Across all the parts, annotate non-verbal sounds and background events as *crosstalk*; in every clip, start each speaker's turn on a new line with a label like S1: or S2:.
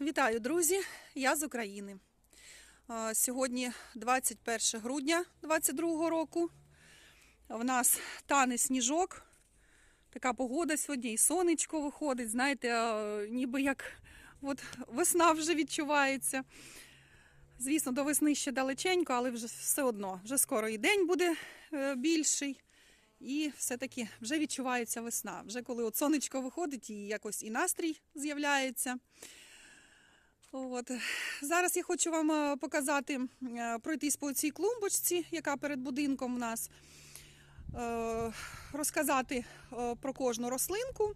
S1: Вітаю, друзі! Я з України. Сьогодні 21 грудня 2022 року. В нас тане сніжок. Така погода сьогодні, і сонечко виходить. Знаєте, ніби як от весна вже відчувається. Звісно, до весни ще далеченько, але вже все одно, вже скоро і день буде е, більший. І все-таки вже відчувається весна. Вже коли от сонечко виходить, і якось і настрій з'являється. От. Зараз я хочу вам е, показати, е, пройтись по цій клумбочці, яка перед будинком у нас, Е, розказати про кожну рослинку,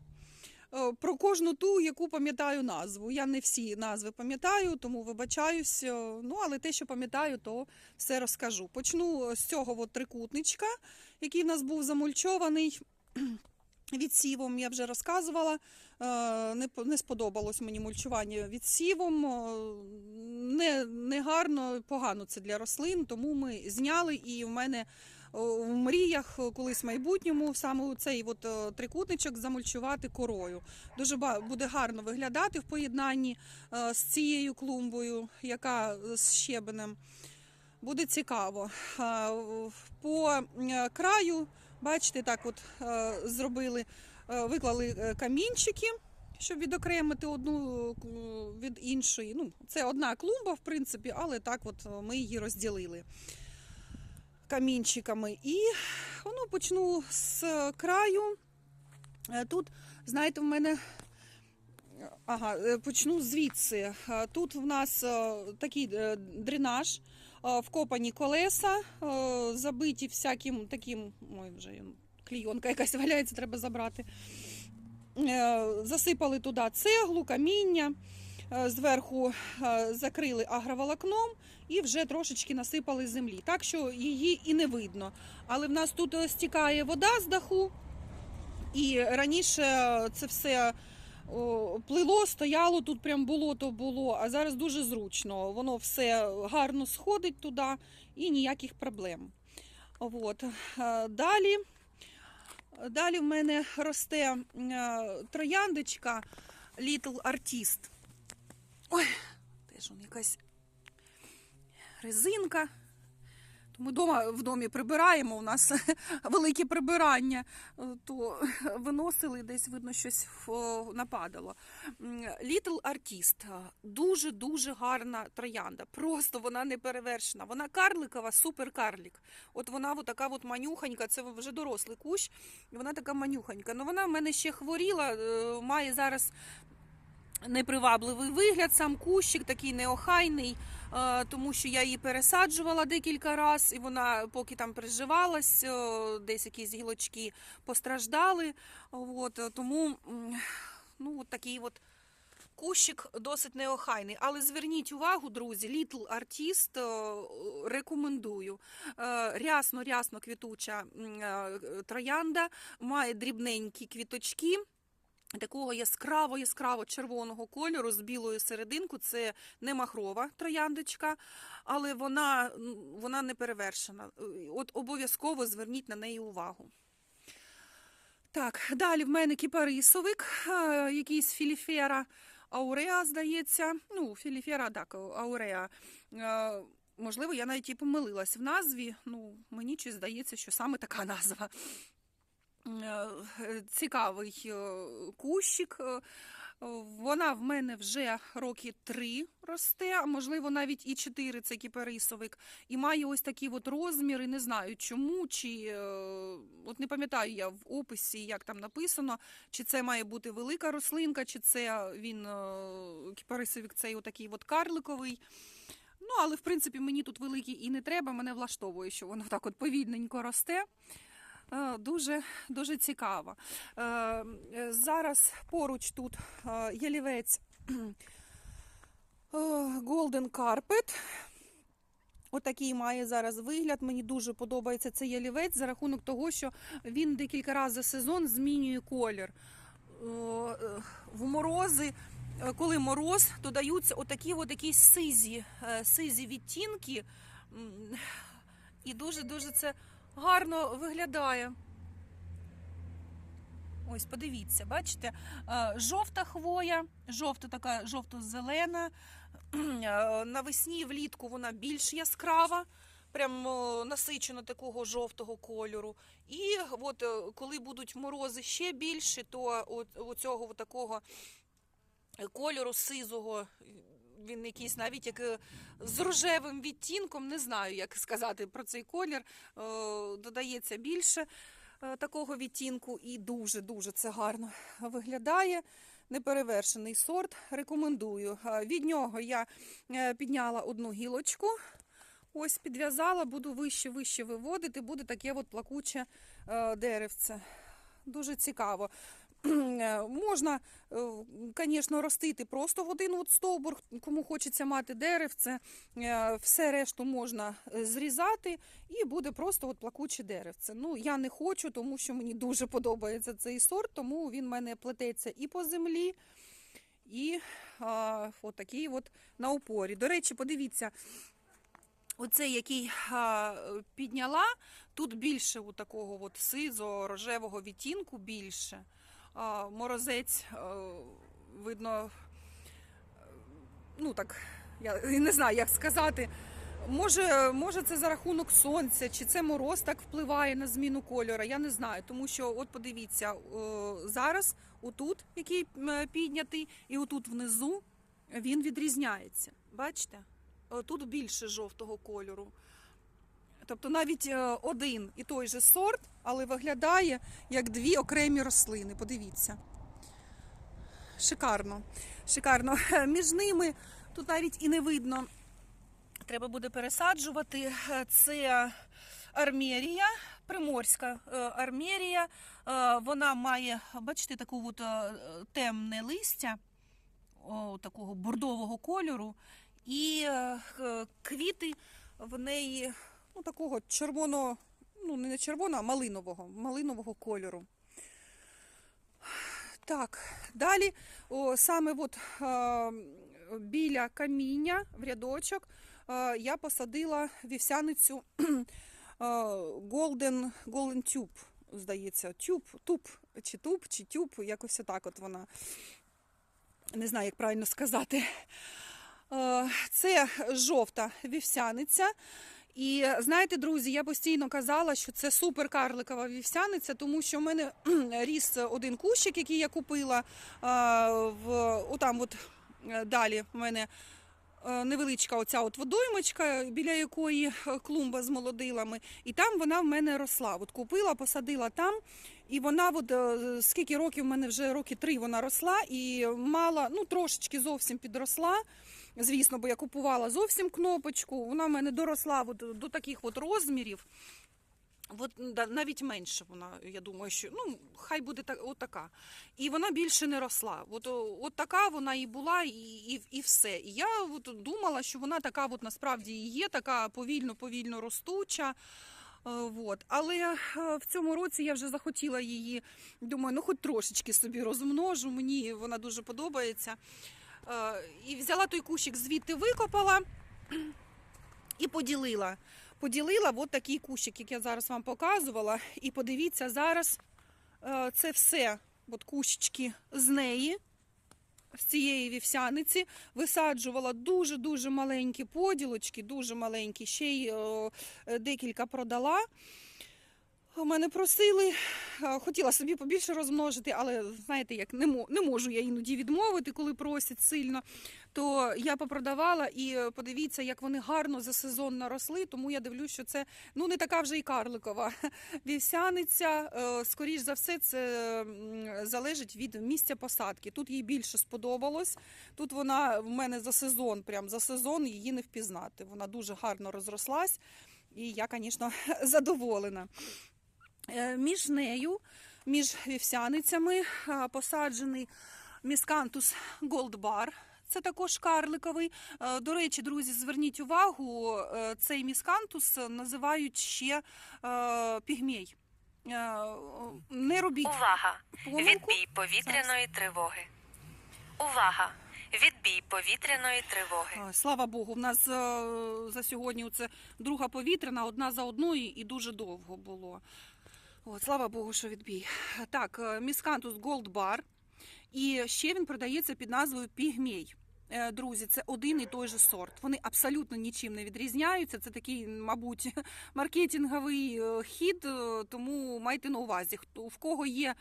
S1: про кожну ту, яку пам'ятаю назву. Я не всі назви пам'ятаю, тому вибачаюсь. Ну, але те, що пам'ятаю, то все розкажу. Почну з цього от трикутничка, який в нас був замульчований. Відсівом я вже розказувала. Е, Не, по- сподобалось мені мульчування відсівом. е, Не, погано це для рослин, тому ми зняли. І в мене в мріях е, колись в майбутньому саме цей от е, трикутничок замульчувати корою. Дуже буде гарно виглядати в поєднанні е, з цією клумбою, яка з щебенем. Буде цікаво. Е, По е, краю, бачите, так от е, зробили, е, виклали е, камінчики, щоб відокремити одну від іншої. Ну, це одна клумба, в принципі, але так от ми її розділили камінчиками. І ну, почну з краю. Тут, знаєте, в мене. Ага, почну звідси. Тут в нас такий дренаж, вкопані колеса, е, забиті всяким таким. Ой, вже клійонка якась *laughs* валяється, треба забрати. Е, Засипали туди цеглу, каміння, е, зверху е, закрили агроволокном і вже трошечки насипали землі. Так що її і не видно. Але в нас тут е, стікає вода з даху, і раніше це все плило, стояло, тут прям болото було, а зараз дуже зручно. Воно все гарно сходить туди і ніяких проблем. От. Е, Далі, далі в мене росте е, трояндочка Little Artist. Ой, теж якась резинка. Ми дома в домі прибираємо, у нас *laughs* велике прибирання, е, то *laughs* виносили, десь видно, щось нападало. Little Artist. Дуже-дуже гарна троянда. Просто вона не перевершена. Вона карликова, супер-карлік. От вона от така от манюханька, це вже дорослий кущ, і вона така манюханька. Ну вона в мене ще хворіла, е, має зараз непривабливий вигляд, сам кущик такий неохайний, е, тому що я її пересаджувала декілька разів, і вона поки там приживалась, е, десь якісь гілочки постраждали. От, е, тому ну, от такий от кущик досить неохайний. Але зверніть увагу, друзі, Little Artist рекомендую. Рясно-рясно квітуча троянда, має дрібненькі квіточки. Такого яскраво яскраво червоного кольору з білою серединку. Це не махрова трояндочка, але вона, вона не перевершена. Е, От обов'язково зверніть на неї увагу. Так, далі в мене кіпарисовик, е, якийсь філіфера ауреа, здається. Ну, філіфера, так, ауреа. Е, Можливо, я навіть і помилилась в назві. Ну, мені чи здається, що саме така назва. Е, Цікавий е, кущик. Е, Вона в мене вже роки три росте, а можливо навіть і чотири це кіпарисовик. І має ось такі от розміри. Не знаю чому, чи от не пам'ятаю я в описі, як там написано, чи це має бути велика рослинка, чи це він кіпарисовик цей отакий от карликовий. Ну, але в принципі мені тут великий і не треба. Мене влаштовує, що воно так от повільненько росте. Е, Дуже, дуже цікаво. Е, Зараз поруч тут е, ялівець Golden Carpet. Отакий має зараз вигляд. Мені дуже подобається цей ялівець за рахунок того, що він декілька разів за сезон змінює колір. В морози, коли мороз, додаються отакі от якісь сизі, сизі відтінки. І дуже-дуже це гарно виглядає. Ось, подивіться, бачите, е, жовта хвоя, жовта така жовто-зелена. Е, Навесні влітку вона більш яскрава, прям е, насичено такого жовтого кольору. І от коли будуть морози ще більше, то оцього такого кольору сизого. Він якийсь навіть як е, з рожевим відтінком, не знаю, як сказати про цей колір. е, Додається більше е, такого відтінку, і дуже-дуже це гарно виглядає. Неперевершений сорт. Рекомендую. Від нього я підняла одну гілочку. Ось підв'язала, буду вище вище виводити, буде таке от плакуче деревце. Дуже цікаво. Е, Можна, звісно, ростити просто в один от стовбур, кому хочеться мати деревце. Е, Все решту можна е, зрізати і буде просто от плакуче деревце. Ну, я не хочу, тому що мені дуже подобається цей сорт, тому він в мене плететься і по землі, і а, от такий от на опорі. До речі, подивіться, оцей, який а, підняла, тут більше у такого от сизо рожевого відтінку більше. Морозець, видно, ну так, я не знаю, як сказати. Може, може, це за рахунок сонця, чи це мороз так впливає на зміну кольору, я не знаю. Тому що, от подивіться, о, зараз отут, який піднятий, і отут внизу він відрізняється. Бачите? Тут більше жовтого кольору. Тобто навіть е, один і той же сорт, але виглядає як дві окремі рослини. Подивіться. Шикарно. Шикарно. *laughs* Між ними тут навіть і не видно. Треба буде пересаджувати. Це армерія, приморська е, армерія. Е, Вона має, бачите, таку от темне листя о, такого бордового кольору. І квіти в неї ну, такого червоного, ну не червоного, а малинового, малинового кольору. Так, далі о, саме от, е, біля каміння в рядочок е, я посадила вівсяницю е, Golden, Golden Tube, здається, тюб, туб, чи туб, чи тюб, якось так от вона. Не знаю, як правильно сказати. Це жовта вівсяниця. І знаєте, друзі, я постійно казала, що це супер карликова вівсяниця, тому що в мене *clears throat* ріс один кущик, який я купила. В, отам от е, далі в мене невеличка оця от водоймочка, біля якої е, клумба з молодилами. І там вона в мене росла. От купила, посадила там. І вона, от, е, скільки років в мене вже роки три вона росла і мала, ну трошечки зовсім підросла. Звісно, бо я купувала зовсім кнопочку. Вона в мене доросла от, до таких от розмірів. От, навіть менше вона, я думаю, що ну, хай буде так, от така. І вона більше не росла. От, от така вона і була, і, і, і все. І я от думала, що вона така от насправді і є, така повільно-повільно ростуча. Е, Вот. Але е, в цьому році я вже захотіла її, думаю, ну хоч трошечки собі розмножу, мені вона дуже подобається. Е, І взяла той кущик звідти викопала і поділила. Поділила от такий кущик, як я зараз вам показувала. І подивіться, зараз е, це все, от кущички з неї, з цієї вівсяниці, висаджувала дуже-дуже маленькі поділочки, дуже маленькі, ще й е, декілька продала. У мене просили, е, хотіла собі побільше розмножити, але знаєте, як не можу я іноді відмовити, коли просять сильно. То я попродавала і е, подивіться, як вони гарно за сезон наросли. Тому я дивлюсь, що це ну не така вже і карликова *laughs* вівсяниця. Е, Скоріш за все, це залежить від місця посадки. Тут їй більше сподобалось. Тут вона в мене за сезон, прям за сезон її не впізнати. Вона дуже гарно розрослась, і я, звісно, *laughs* задоволена. Е, Між нею, між вівсяницями посаджений міскантус голдбар. Це також карликовий. Е, До речі, друзі, зверніть увагу, е, цей міскантус називають ще е, пігмей. Е, Не робіть
S2: Увага!
S1: помилку.
S2: Відбій повітряної тривоги. Увага! Відбій повітряної тривоги.
S1: Слава Богу, в нас за сьогодні це друга повітряна, одна за одною і дуже довго було. От, слава Богу, що відбій. Так, Міскантус Gold Bar. І ще він продається під назвою Пігмей. Е, Друзі, це один і той же сорт. Вони абсолютно нічим не відрізняються. Це такий, мабуть, *laughs* маркетинговий е, хід, е, тому майте на увазі. Хто в кого є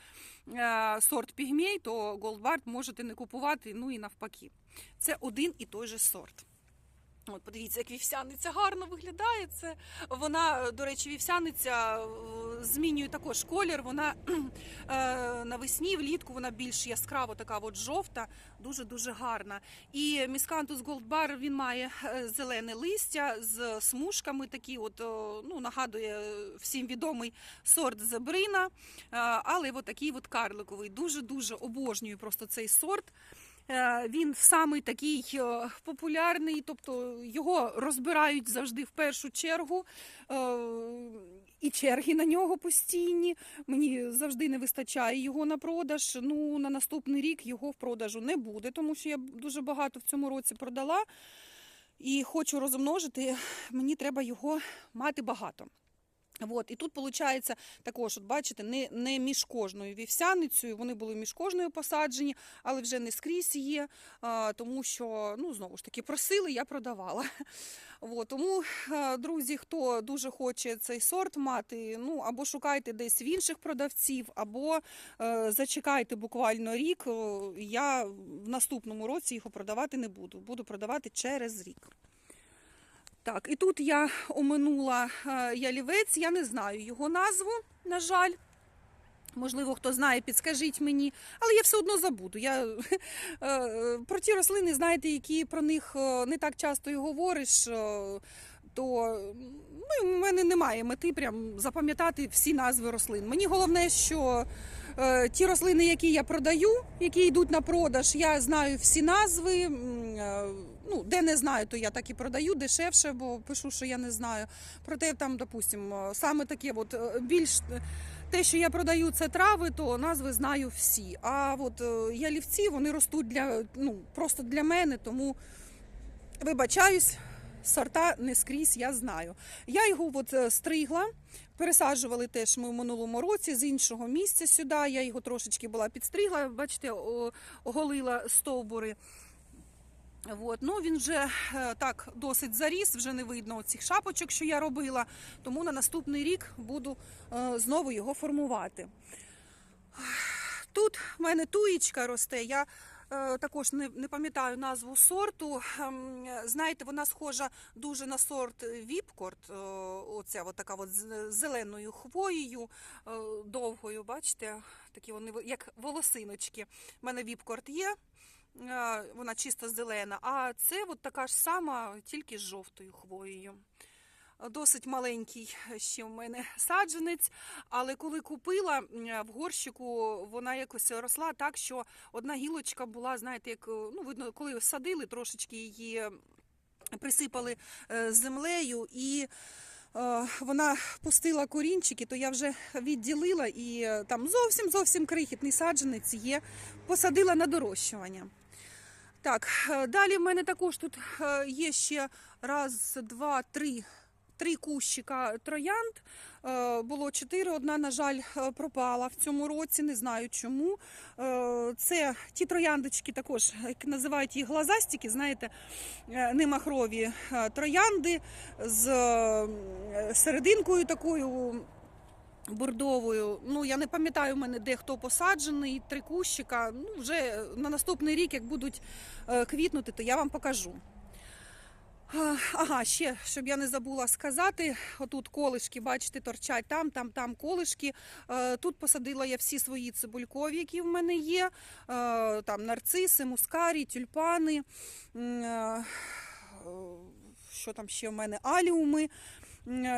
S1: сорт Пігмей, то Goldbard можете не купувати, ну і навпаки. Це один і той же сорт. От, подивіться, як вівсяниця гарно виглядає. Це вона, до речі, вівсяниця е, змінює також колір. Вона *clears throat* е, навесні, влітку вона більш яскраво така от жовта, дуже дуже гарна. І міскантус Bar, він має е, зелене листя з смужками. Такі, от ну нагадує всім відомий сорт зебрина, але от такий от карликовий. Дуже дуже обожнюю просто цей сорт. Е, Він самий такий е, популярний, тобто його розбирають завжди в першу чергу. Е, І черги на нього постійні. Мені завжди не вистачає його на продаж. Ну, на наступний рік його в продажу не буде, тому що я дуже багато в цьому році продала. І хочу розмножити, мені треба його мати багато. От, і тут виходить також, от бачите, не, не між кожною вівсяницею, вони були між кожною посаджені, але вже не скрізь є, а, тому що, ну, знову ж таки, просили, я продавала. От, тому, друзі, хто дуже хоче цей сорт мати, ну, або шукайте десь в інших продавців, або е, зачекайте буквально рік. Я в наступному році його продавати не буду, буду продавати через рік. Так, і тут я оминула е, ялівець, я не знаю його назву, на жаль. Можливо, хто знає, підскажіть мені, але я все одно забуду. Я *laughs* е, про ті рослини, знаєте, які про них е, не так часто і говориш, то ну, в мене немає мети прям запам'ятати всі назви рослин. Мені головне, що ті рослини, які я продаю, які йдуть на продаж, я знаю всі назви. Е, Ну, де не знаю, то я так і продаю дешевше, бо пишу, що я не знаю. Проте там, допустимо, саме таке, от е, більш те, що я продаю, це трави, то назви знаю всі. А от е, ялівці вони ростуть для ну просто для мене, тому вибачаюсь, сорта не скрізь я знаю. Я його от е, стригла. Пересаджували теж ми в минулому році з іншого місця сюди. Я його трошечки була підстригла. Бачите, оголила стовбури. От, ну він вже е, так досить заріс, вже не видно цих шапочок, що я робила. Тому на наступний рік буду е, знову його формувати. Тут в мене туїчка росте. Я е, також не, не пам'ятаю назву сорту. Ем, знаєте, вона схожа дуже на сорт Віпкорт. Оця от така от з зеленою хвоєю, довгою. Бачите, такі вони як волосиночки. У мене Віпкорт є. Е, Вона чисто зелена, а це от така ж сама, тільки з жовтою хвоєю. Досить маленький ще в мене саджанець, але коли купила в горщику, вона якось росла так, що одна гілочка була, знаєте, як ну видно, коли садили, трошечки її присипали е, землею і. Е, Вона пустила корінчики, то я вже відділила і е, там зовсім зовсім крихітний саджанець є. Посадила на дорощування. Так, е, далі в мене також тут є ще раз, два, три, три кущика троянд. Е, Було чотири, одна, на жаль, е, пропала в цьому році, не знаю чому. Е, Це ті трояндочки також, як називають їх глазастики, знаєте, немахрові троянди з серединкою такою бордовою. Ну, я не пам'ятаю в мене, де хто посаджений, три кущика. Ну, вже на наступний рік, як будуть квітнути, то я вам покажу. Ага, ще, щоб я не забула сказати, отут колишки, бачите, торчать там, там, там колишки. Е, Тут посадила я всі свої цибулькові, які в мене є. Е, Там нарциси, мускарі, тюльпани. е, Що там ще в мене? Аліуми.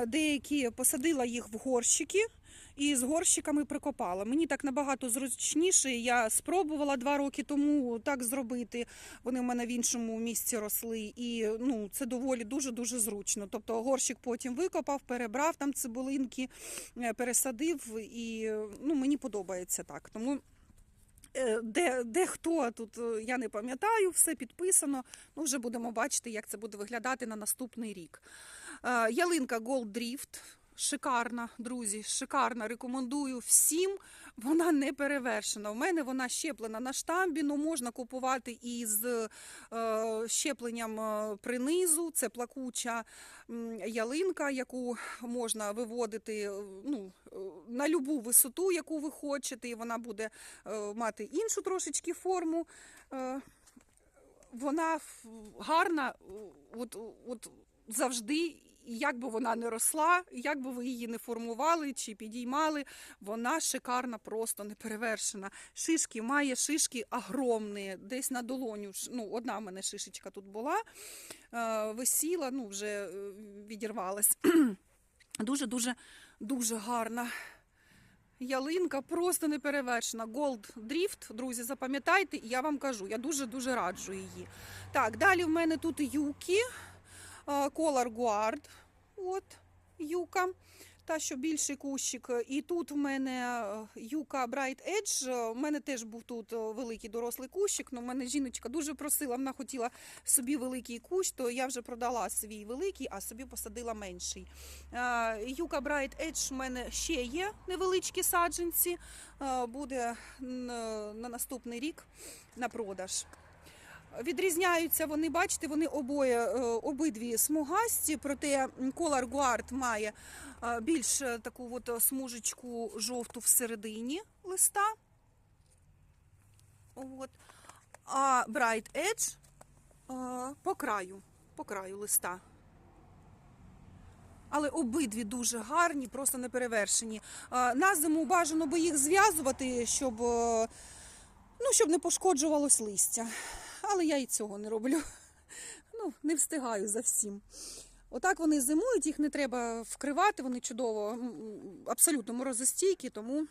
S1: Деякі посадила їх в горщики і з горщиками прикопала. Мені так набагато зручніше. Я спробувала два роки тому так зробити. Вони в мене в іншому місці росли, і ну це доволі дуже дуже зручно. Тобто горщик потім викопав, перебрав там цибулинки, е, пересадив, і ну мені подобається так. Тому. е, Де, де хто тут е, я не пам'ятаю, все підписано. Ну, вже будемо бачити, як це буде виглядати на наступний рік. Ялинка Gold Drift, шикарна, друзі, шикарна. Рекомендую всім. Вона не перевершена. У мене вона щеплена на штамбі, ну можна купувати і з е, щепленням е, принизу. Це плакуча ялинка, яку можна виводити е, ну, на любу висоту, яку ви хочете, і вона буде мати іншу трошечки форму. Вона гарна от, от завжди, як би вона не росла, як би ви її не формували чи підіймали, вона шикарна, просто неперевершена. Шишки має шишки огромні, десь на долоню. Ну, одна в мене шишечка тут була, е, висіла, ну вже е, відірвалась. *clears throat* Дуже дуже гарна. Ялинка просто неперевершена. Gold Drift, друзі, запам'ятайте, і я вам кажу, я дуже-дуже раджу її. Так, далі в мене тут юкі, Color Guard, от, юка, та, що більший кущик. І тут в мене е, юка Bright Edge, Е, У мене теж був тут е, великий дорослий кущик, але в мене жіночка дуже просила, вона хотіла собі великий кущ, то я вже продала свій великий, а собі посадила менший. Е, Юка Bright Edge у мене ще є невеличкі саджанці. Е, Буде на наступний рік на продаж. Відрізняються вони, бачите, вони обоє е, обидві смугасті, проте Color Guard має е, більш е, таку от смужечку жовту всередині листа. От. А Bright Edge по краю, по краю листа. Але обидві дуже гарні, просто неперевершені. На зиму бажано би їх зв'язувати, щоб, ну, щоб не пошкоджувалось листя. Але я і цього не роблю. *laughs* Ну, не встигаю за всім. Отак вони зимують, їх не треба вкривати, вони чудово, абсолютно морозостійкі, тому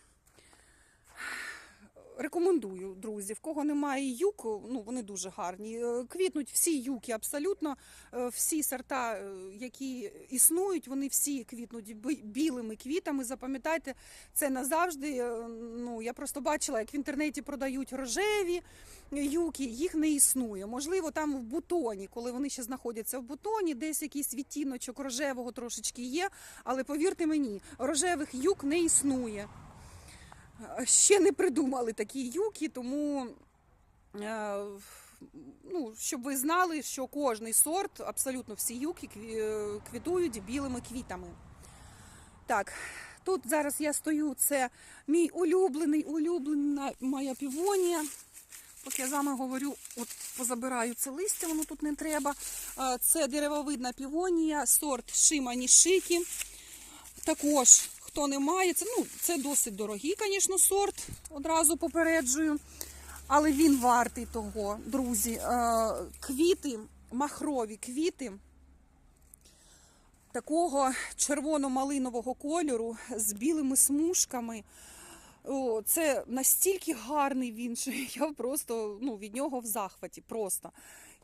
S1: рекомендую, друзі. В кого немає юк, ну вони дуже гарні. Е, Квітнуть всі юки, абсолютно е, всі сорта, е, які існують, вони всі квітнуть бі- білими квітами. Запам'ятайте, це назавжди. Ну я просто бачила, як в інтернеті продають рожеві юки, їх не існує. Можливо, там в бутоні, коли вони ще знаходяться в бутоні, десь якийсь відтіночок рожевого трошечки є. Але повірте мені, рожевих юк не існує. Ще не придумали такі юки, тому. е, Ну, щоб ви знали, що кожний сорт, абсолютно всі юки е, квітують білими квітами. Так, тут зараз я стою, це мій улюблений, улюблена моя півонія. Поки я з вами говорю, от позабираю це листя, воно тут не треба. Е, Це деревовидна півонія, сорт Шима Нішики. Також, хто не має, це, ну, це досить дорогий, звісно, сорт, одразу попереджую. Але він вартий того, друзі. Е, Квіти, махрові квіти такого червоно-малинового кольору з білими смужками. Це настільки гарний він, що *laughs* я просто ну, від нього в захваті. Просто.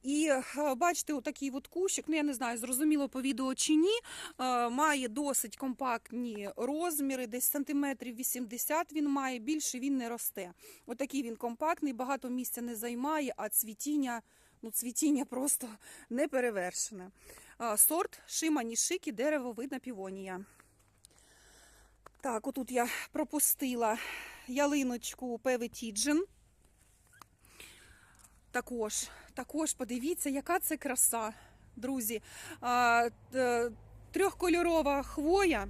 S1: І е, бачите, отакий от кущик, ну я не знаю, зрозуміло по відео чи ні. е, Має досить компактні розміри, десь сантиметрів 80 він має, більше він не росте. Отакий він компактний, багато місця не займає, а цвітіння, ну цвітіння просто *laughs* не перевершене. Е, Сорт Шима Нішики, деревовидна півонія. Так, отут я пропустила ялиночку Певетіджин. Також, також подивіться, яка це краса, друзі. Трьохкольорова хвоя,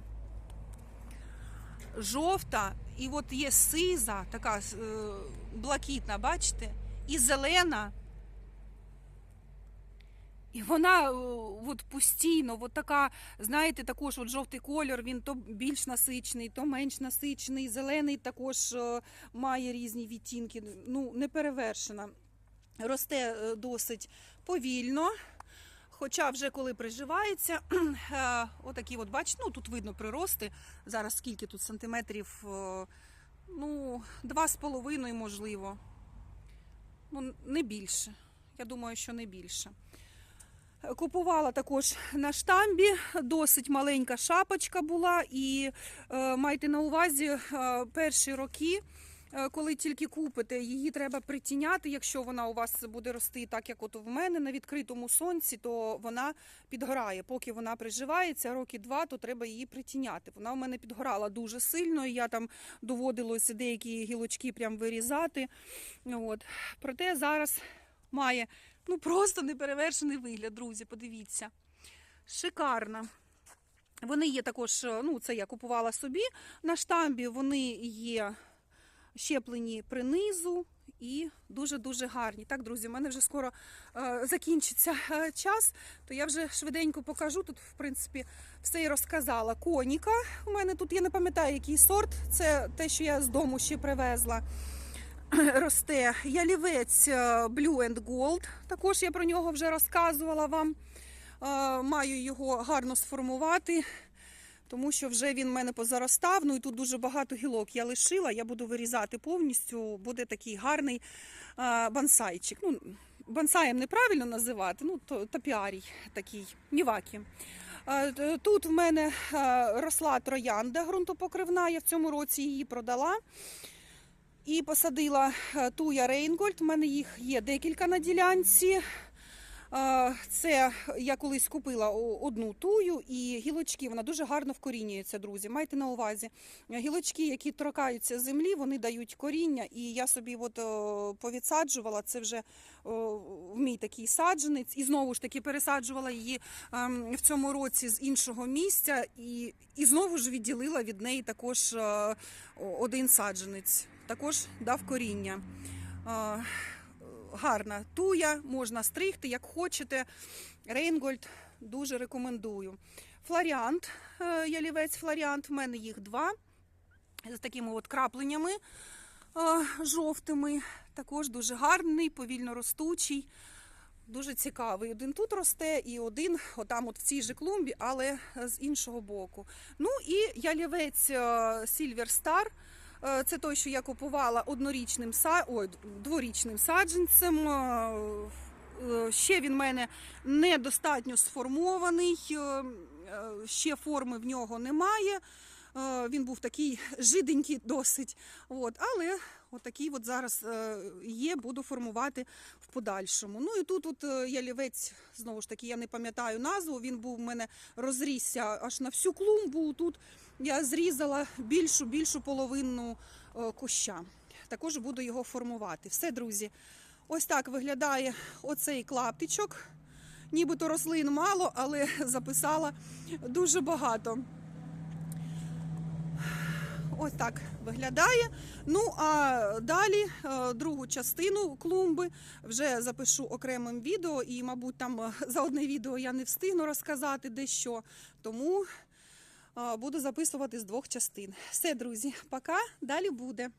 S1: жовта, і от є сиза, така е, блакитна, бачите, і зелена. І вона е, от постійно, от така, знаєте, також от жовтий кольор, він то більш насичений, то менш насичений. Зелений також е, має різні відтінки. Ну, не перевершена. Росте е, досить повільно. Хоча вже коли приживається, *clears throat* е, отакі от, бачите, ну тут видно прирости. Зараз скільки тут сантиметрів? е, Ну, два з половиною, можливо. Ну, не більше. Я думаю, що не більше. Купувала також на штамбі, досить маленька шапочка була, і майте на увазі, перші роки коли тільки купите, її треба притіняти. Якщо вона у вас буде рости так, як от в мене на відкритому сонці, то вона підгорає. Поки вона приживається, роки два, то треба її притіняти. Вона у мене підгорала дуже сильно, і я там доводилося деякі гілочки прям вирізати. От. Проте зараз має ну просто неперевершений вигляд, друзі. Подивіться. Шикарна. Вони є також, е, ну це я купувала собі на штамбі. Вони є щеплені принизу і дуже-дуже гарні. Так, друзі, у мене вже скоро е, закінчиться е, час, то я вже швиденько покажу. Тут, в принципі, все і розказала. Коніка у мене тут, я не пам'ятаю, який сорт. Це те, що я з дому ще привезла. *clears throat* Росте ялівець е, Blue and Gold. Також я про нього вже розказувала вам. Е, Маю його гарно сформувати, тому що вже він в мене позаростав. Ну і тут дуже багато гілок я лишила. Я буду вирізати повністю. Буде такий гарний бонсайчик. Ну, бонсаєм неправильно називати, ну то топіарій такий, мівакі. Е, Тут в мене росла троянда ґрунтопокривна. Я в цьому році її продала. І посадила туя Рейнгольд. У мене їх є декілька на ділянці. Це я колись купила одну тую і гілочки. Вона дуже гарно вкорінюється, друзі. Майте на увазі. Гілочки, які торкаються землі, вони дають коріння. І я собі от повідсаджувала це вже в мій такий саджанець. І знову ж таки пересаджувала її ем, в цьому році з іншого місця. І, і знову ж відділила від неї також е, один саджанець. Також дав коріння. Гарна туя, можна стригти, як хочете. Рейнгольд дуже рекомендую. Флоріант, е, ялівець флоріант, в мене їх два. З такими от крапленнями е, жовтими. Також дуже гарний, повільно ростучий. Дуже цікавий. Один тут росте і один отам от в цій же клумбі, але з іншого боку. Ну і ялівець е, Silver Star. Е, Це той, що я купувала однорічним. Ой, дворічним саджанцем. Е, е, Ще він в мене недостатньо сформований, ще форми в нього немає. Він був такий жиденький досить. От, але отакий от зараз е, є, буду формувати в подальшому. Ну і тут от е, ялівець, знову ж таки, я не пам'ятаю назву. Він був в мене розрісся аж на всю клумбу. Тут я зрізала більшу більшу половину е, куща. Також буду його формувати. Все, друзі, ось так виглядає оцей клаптичок. Нібито рослин мало, але *laughs* записала дуже багато. Ось так виглядає. Ну а далі е, другу частину клумби вже запишу окремим відео, і, мабуть, там е, за одне відео я не встигну розказати дещо. Тому е, буду записувати з двох частин. Все, друзі, пока, далі буде.